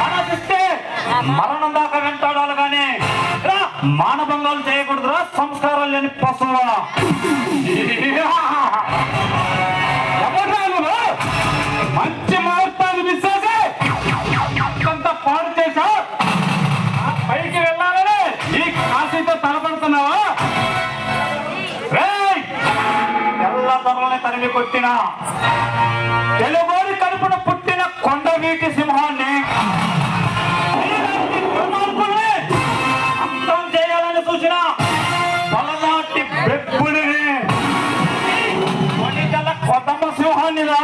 మనసిస్తే మరణం దాకా వెంటాడాలి కానీ మానభంగాలు చేయకూడదురా సంస్కారం లేని నువ్వు? మంచి ముహూర్తాలు మిస్ చేసి అంతా పాడు చేశా పైకి వెళ్ళాలని ఈ కాశీతో తలపడుతున్నావా! తెల్ల దొరలని తరిమి కొట్టిన. తెలుగోడి కడుపున నీటి సింహాన్ని నీలాంటి దుర్మార్గుల్ని అంతం చేయాలని చూసిన బలనాటి బెప్పుడిని కొదమ సింహాన్నిరా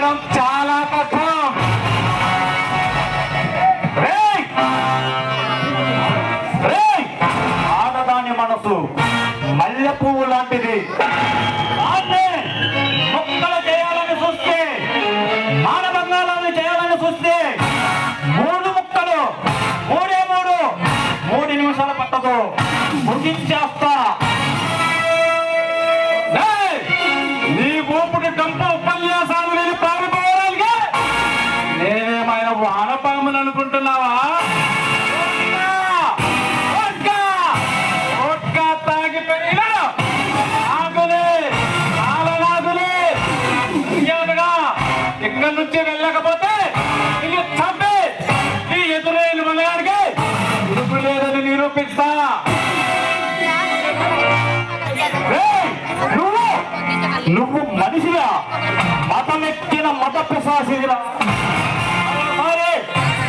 బ్రతకడం చాలా కష్టం. రేయ్! ఆడదాని మనసు మల్లె పువ్వు లాంటిది. దాన్నే మొక్కలు చేయాలని చూస్తే మానభంగాలను చేయాలని చూస్తే మూడు ముక్కలు మూడే మూడు మూడు నిమిషాలు పట్టదు. ముగించేస్తా. ఏయ్! నీ ఊపిరి కంప వానపాములు అనుకుంటున్నావా? తాగి ఇక్కడి నుంచి వెళ్ళకపోతే ఇది చంపి! ఈ ఎదురైన మనగాడికి లేదని నిరూపిస్తా! నువ్వు! నువ్వు మనిషిగా మతమెక్కిన మత పిశాసిరా